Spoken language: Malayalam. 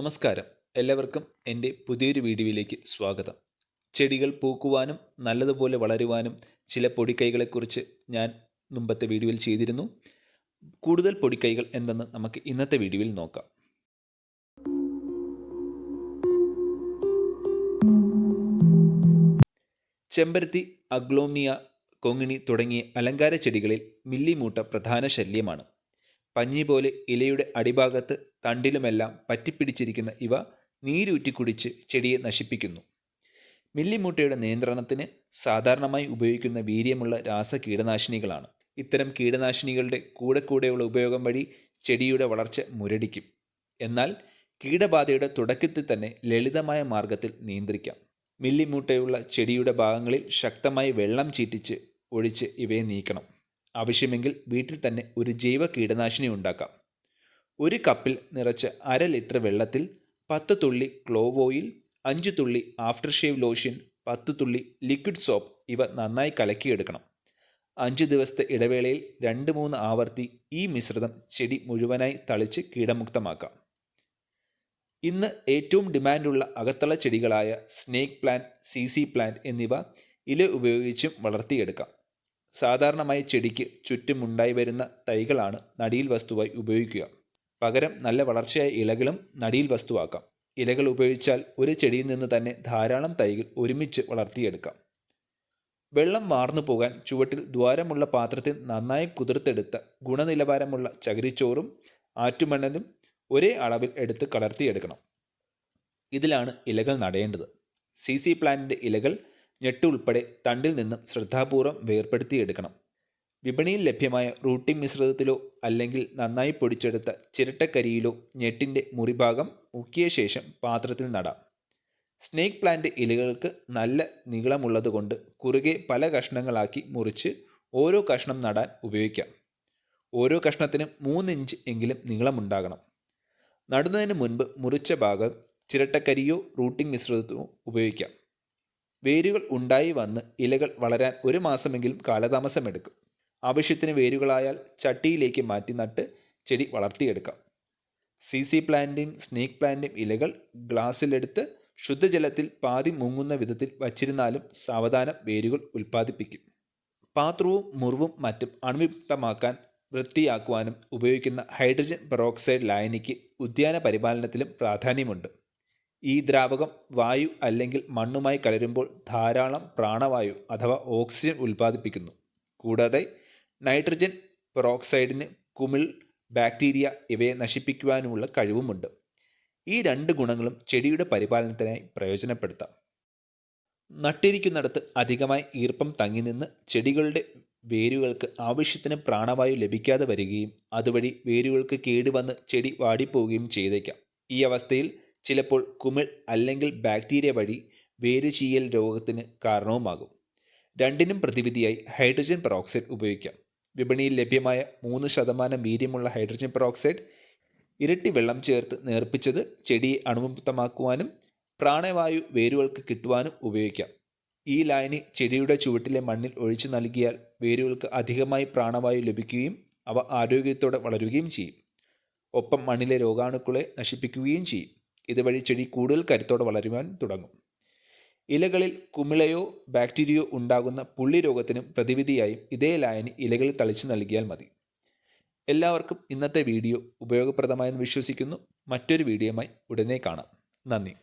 നമസ്കാരം. എല്ലാവർക്കും എന്റെ പുതിയൊരു വീഡിയോയിലേക്ക് സ്വാഗതം. ചെടികൾ പൂക്കുവാനും നല്ലതുപോലെ വളരുവാനും ചില പൊടിക്കൈകളെക്കുറിച്ച് ഞാൻ മുമ്പത്തെ വീഡിയോയിൽ ചെയ്തിരുന്നു. കൂടുതൽ പൊടിക്കൈകൾ എന്തെന്ന് നമുക്ക് ഇന്നത്തെ വീഡിയോയിൽ നോക്കാം. ചെമ്പരത്തി അഗ്ലോമിയ കൊങ്ങിണി തുടങ്ങിയ അലങ്കാര ചെടികളിൽ മില്ലിമൂട്ട പ്രധാന ശല്യമാണ്. പഞ്ഞി പോലെ ഇലയുടെ അടിഭാഗത്ത് തണ്ടിലുമെല്ലാം പറ്റിപ്പിടിച്ചിരിക്കുന്ന ഇവ നീരൂറ്റി കുടിച്ച് ചെടിയെ നശിപ്പിക്കുന്നു. മില്ലിമൂട്ടയുടെ നിയന്ത്രണത്തിന് സാധാരണമായി ഉപയോഗിക്കുന്ന വീര്യമുള്ള രാസ കീടനാശിനികളാണ്. ഇത്തരം കീടനാശിനികളുടെ കൂടെ കൂടെയുള്ള ഉപയോഗം വഴി ചെടിയുടെ വളർച്ച മുരടിക്കും. എന്നാൽ കീടബാധയുടെ തുടക്കത്തിൽ തന്നെ ലളിതമായ മാർഗത്തിൽ നിയന്ത്രിക്കാം. മില്ലിമൂട്ടയുള്ള ചെടിയുടെ ഭാഗങ്ങളിൽ ശക്തമായി വെള്ളം ചീറ്റിച്ച് ഒഴിച്ച് ഇവയെ നീക്കണം. ആവശ്യമെങ്കിൽ വീട്ടിൽ തന്നെ ഒരു ജൈവ കീടനാശിനി ഉണ്ടാക്കാം. ഒരു കപ്പിൽ നിറച്ച് അര ലിറ്റർ വെള്ളത്തിൽ പത്ത് തുള്ളി ക്ലോവ് ഓയിൽ അഞ്ച് തുള്ളി ആഫ്റ്റർ ഷേവ് ലോഷൻ പത്ത് തുള്ളി ലിക്വിഡ് സോപ്പ് ഇവ നന്നായി കലക്കിയെടുക്കണം. അഞ്ച് ദിവസത്തെ ഇടവേളയിൽ രണ്ട് മൂന്ന് ആവർത്തി ഈ മിശ്രിതം ചെടി മുഴുവനായി തളിച്ച് കീടമുക്തമാക്കാം. ഇന്ന് ഏറ്റവും ഡിമാൻഡുള്ള അകത്തള ചെടികളായ snake plant Z Z plant എന്നിവ ഇല ഉപയോഗിച്ചും വളർത്തിയെടുക്കാം. സാധാരണമായി ചെടിക്ക് ചുറ്റുമുണ്ടായി വരുന്ന തൈകളാണ് നടിയിൽ വസ്തുവായി ഉപയോഗിക്കുക. പകരം നല്ല വളർച്ചയായ ഇലകളും നടിയിൽ വസ്തുവാക്കാം. ഇലകൾ ഉപയോഗിച്ചാൽ ഒരു ചെടിയിൽ നിന്ന് തന്നെ ധാരാളം തൈകൾ ഒരുമിച്ച് വളർത്തിയെടുക്കാം. വെള്ളം വാർന്നു പോകാൻ ചുവട്ടിൽ ദ്വാരമുള്ള പാത്രത്തിൽ നന്നായി കുതിർത്തെടുത്ത ഗുണനിലവാരമുള്ള ചകിരിച്ചോറും ആറ്റുമണ്ണലും ഒരേ അളവിൽ എടുത്ത് കലർത്തിയെടുക്കണം. ഇതിലാണ് ഇലകൾ നടേണ്ടത്. സി സി പ്ലാന്റിന്റെ ഇലകൾ ഞെട്ട് ഉൾപ്പെടെ തണ്ടിൽ നിന്നും ശ്രദ്ധാപൂർവം വേർപ്പെടുത്തിയെടുക്കണം. വിപണിയിൽ ലഭ്യമായ റൂട്ടിംഗ് മിശ്രിതത്തിലോ അല്ലെങ്കിൽ നന്നായി പൊടിച്ചെടുത്ത ചിരട്ടക്കരിയിലോ ഞെട്ടിന്റെ മുറിഭാഗം മുക്കിയ ശേഷം പാത്രത്തിൽ നടാം. സ്നേക്ക് പ്ലാന്റ് ഇലകൾക്ക് നല്ല നീളമുള്ളതുകൊണ്ട് കുറുകെ പല കഷ്ണങ്ങളാക്കി മുറിച്ച് ഓരോ കഷ്ണം നടാൻ ഉപയോഗിക്കാം. ഓരോ കഷ്ണത്തിനും മൂന്നിഞ്ച് എങ്കിലും നീളമുണ്ടാകണം. നടുന്നതിന് മുൻപ് മുറിച്ച ഭാഗം ചിരട്ടക്കരിയോ റൂട്ടിംഗ് മിശ്രിതമോ ഉപയോഗിക്കാം. വേരുകൾ ഉണ്ടായി വന്ന് ഇലകൾ വളരാൻ ഒരു മാസമെങ്കിലും കാലതാമസമെടുക്കും ആവശ്യത്തിന് വേരുകളായാൽ ചട്ടിയിലേക്ക് മാറ്റി നട്ട് ചെടി വളർത്തിയെടുക്കാം. സി സി പ്ലാന്റിന്റെയും സ്നേക്ക് പ്ലാന്റിന്റെയും ഇലകൾ ഗ്ലാസ്സിലെടുത്ത് ശുദ്ധജലത്തിൽ പാതി മുങ്ങുന്ന വിധത്തിൽ വച്ചിരുന്നാലും സാവധാനം വേരുകൾ ഉൽപ്പാദിപ്പിക്കും. പാത്രവും മുറിവും മറ്റും അണുവിമുക്തമാക്കാൻ വൃത്തിയാക്കുവാനും ഉപയോഗിക്കുന്ന ഹൈഡ്രജൻ പെറോക്സൈഡ് ലായനിക്ക് ഉദ്യാന പരിപാലനത്തിലും പ്രാധാന്യമുണ്ട്. ഈ ദ്രാവകം വായു അല്ലെങ്കിൽ മണ്ണുമായി കലരുമ്പോൾ ധാരാളം പ്രാണവായു അഥവാ ഓക്സിജൻ ഉൽപ്പാദിപ്പിക്കുന്നു. കൂടാതെ നൈട്രജൻ പെറോക്സൈഡിന് കുമിൾ ബാക്ടീരിയ ഇവയെ നശിപ്പിക്കുവാനുമുള്ള കഴിവുമുണ്ട്. ഈ രണ്ട് ഗുണങ്ങളും ചെടിയുടെ പരിപാലനത്തിനായി പ്രയോജനപ്പെടുത്താം. നട്ടിരിക്കുന്നിടത്ത് അധികമായി ഈർപ്പം തങ്ങി നിന്ന് ചെടികളുടെ വേരുകൾക്ക് ആവശ്യത്തിന് പ്രാണവായു ലഭിക്കാതെ വരികയും അതുവഴി വേരുകൾക്ക് കേടുവന്ന് ചെടി വാടിപ്പോവുകയും ചെയ്തേക്കാം. ഈ അവസ്ഥയിൽ ചിലപ്പോൾ കുമിൾ അല്ലെങ്കിൽ ബാക്ടീരിയ വഴി വേരുചീയൽ രോഗത്തിന് കാരണവുമാകും. രണ്ടിനും പ്രതിവിധിയായി ഹൈഡ്രജൻ പെറോക്സൈഡ് ഉപയോഗിക്കാം. വിപണിയിൽ ലഭ്യമായ മൂന്ന് ശതമാനം വീര്യമുള്ള ഹൈഡ്രജൻ പെറോക്സൈഡ് ഇരട്ടി വെള്ളം ചേർത്ത് നേർപ്പിച്ചത് ചെടിയെ അണുമുക്തമാക്കുവാനും പ്രാണവായു വേരുകൾക്ക് കിട്ടുവാനും ഉപയോഗിക്കാം. ഈ ലായനി ചെടിയുടെ ചുവട്ടിലെ മണ്ണിൽ ഒഴിച്ചു നൽകിയാൽ വേരുകൾക്ക് അധികമായി പ്രാണവായു ലഭിക്കുകയും അവ ആരോഗ്യത്തോടെ വളരുകയും ചെയ്യും. ഒപ്പം മണ്ണിലെ രോഗാണുക്കളെ നശിപ്പിക്കുകയും ചെയ്യും. ഇതുവഴി ചെടി കൂടുതൽ കരുത്തോടെ വളരുവാൻ തുടങ്ങും. ഇലകളിൽ കുമിളയോ ബാക്ടീരിയോ ഉണ്ടാകുന്ന പുള്ളി രോഗത്തിനും പ്രതിവിധിയായും ഇതേ ലായനി ഇലകളിൽ തളിച്ചു നൽകിയാൽ മതി. എല്ലാവർക്കും ഇന്നത്തെ വീഡിയോ ഉപയോഗപ്രദമായെന്ന് വിശ്വസിക്കുന്നു. മറ്റൊരു വീഡിയോയുമായി ഉടനെ കാണാം. നന്ദി.